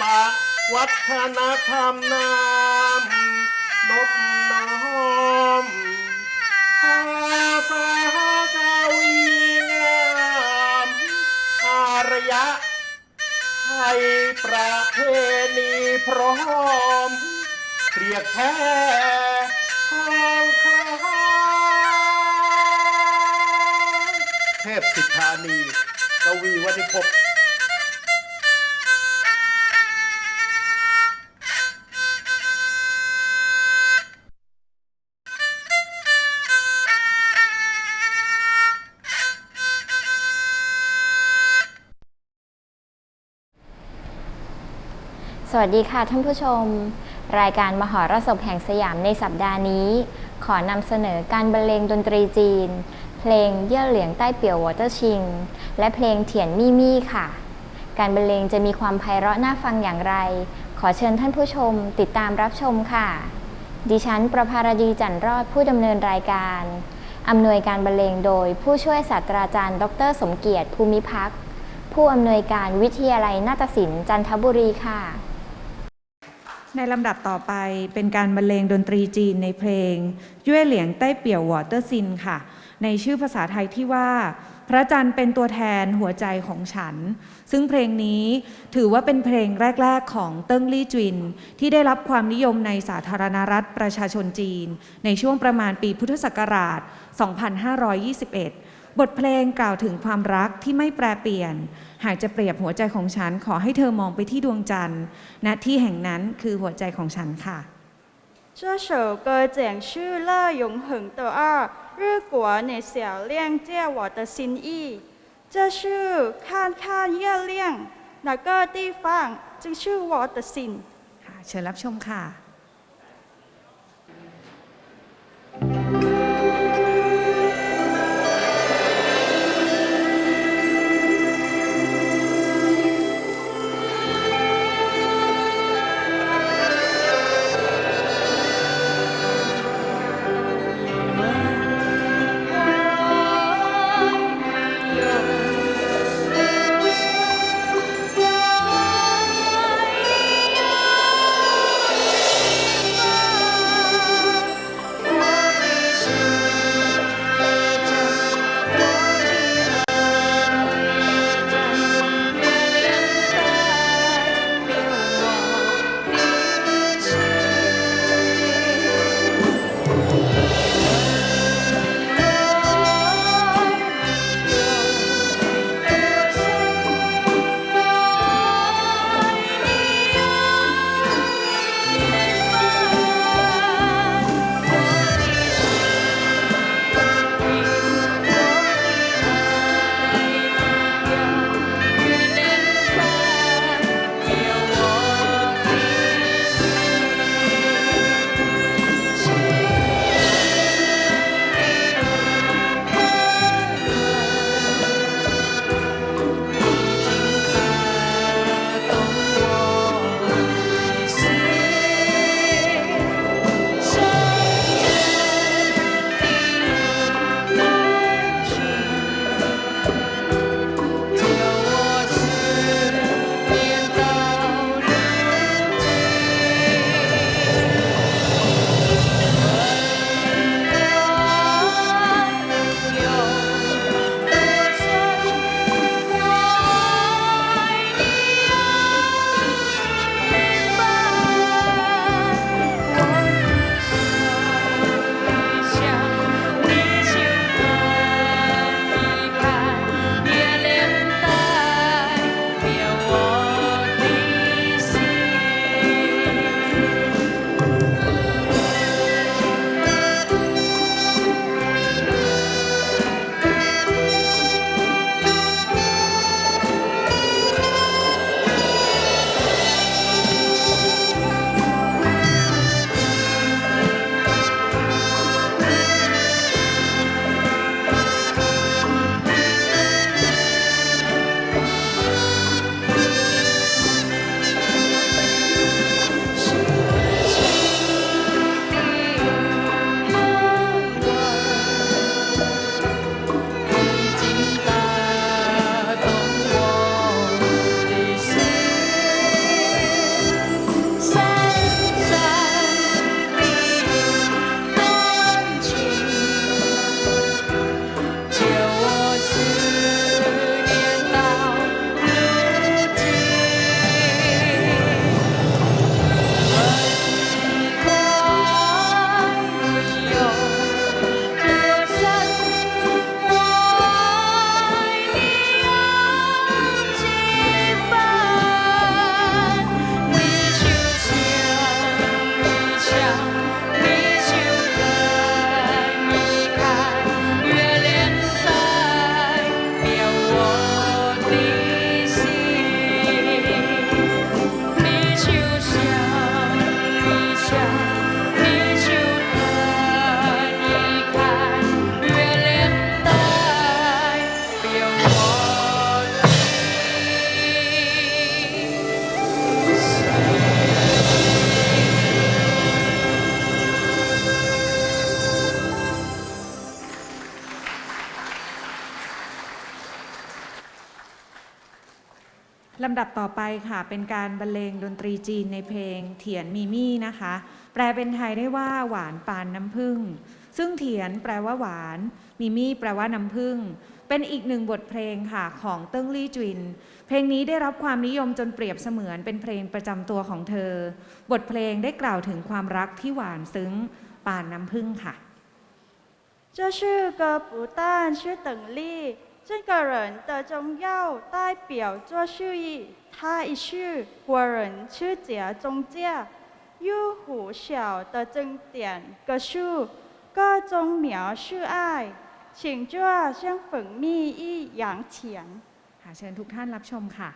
ปะวัฒนธรรมนำนบน้อมภาษากาวีงามอารยะไทยประเพณีพร้อมเรียบแท้ทองคำเทพสิทธานีกวีวันิพ สวัสดีค่ะท่านผู้ชม รายการมหรสพแห่งสยามในสัปดาห์นี้ ขอนำเสนอการบรรเลงดนตรีจีน เพลงเย่อเหลียงใต้เปี่ยววอเตอร์ชิง และเพลงเถียนมี่มี่ค่ะ การบรรเลงจะมีความไพเราะน่าฟังอย่างไร ขอเชิญท่านผู้ชมติดตามรับชมค่ะ ดิฉันประภารดีจันทรอดผู้ดำเนินรายการอำนวยการบรรเลงโดยผู้ช่วยศาสตราจารย์ ดร สมเกียรติภูมิพักผู้อำนวยการวิทยาลัยนาฏศิลป์จันทบุรีค่ะ ในลำดับต่อไปเป็นการบรรเลงดนตรีจีนในเพลงย่วยเหลียงใต้เปี่ยววอเตอร์ซินค่ะ ในชื่อภาษาไทยที่ว่า พระจันทร์เป็นตัวแทนหัวใจของฉัน ซึ่งเพลงนี้ถือว่าเป็นเพลงแรก ๆ ของเติ้งลี่จิน ที่ได้รับความนิยมในสาธารณรัฐประชาชนจีน ในช่วงประมาณปีพุทธศักราช 2521 บทเพลงกล่าวถึงความรักที่ไม่แปรเปลี่ยน หากจะเปรียบหัวใจของฉัน ขอให้เธอมองไปที่ดวงจันทร์ ณ ที่แห่งนั้นคือหัวใจของฉันค่ะ 这首歌讲述了永恒的爱，如果你想谅解我的心意，这是看看月亮，那个地方就是我的心。 ค่ะ เชิญรับชมค่ะ ลำดับต่อไปค่ะเป็นการบรรเลงดนตรีจีนในเพลงเถียนมีมี่นะคะ แปลเป็นไทยได้ว่าหวานปานน้ำผึ้งซึ่งเถียนแปลว่าหวาน มีมี่แปลว่าน้ำผึ้งเป็นอีกหนึ่งบทเพลงค่ะของเติ้งลี่จวิน เพลงนี้ได้รับความนิยมจนเปรียบเสมือนเป็นเพลงประจำตัวของเธอ บทเพลงได้กล่าวถึงความรักที่หวานซึ้งปานน้ำผึ้งค่ะ 这是个不但是等力， 这个人的重要代表作是以他一是国人是家中家，又หู小的经典歌书，各种描述爱，情就像蜂蜜一样甜。 ค่ะเชิญทุกท่านรับชมค่ะ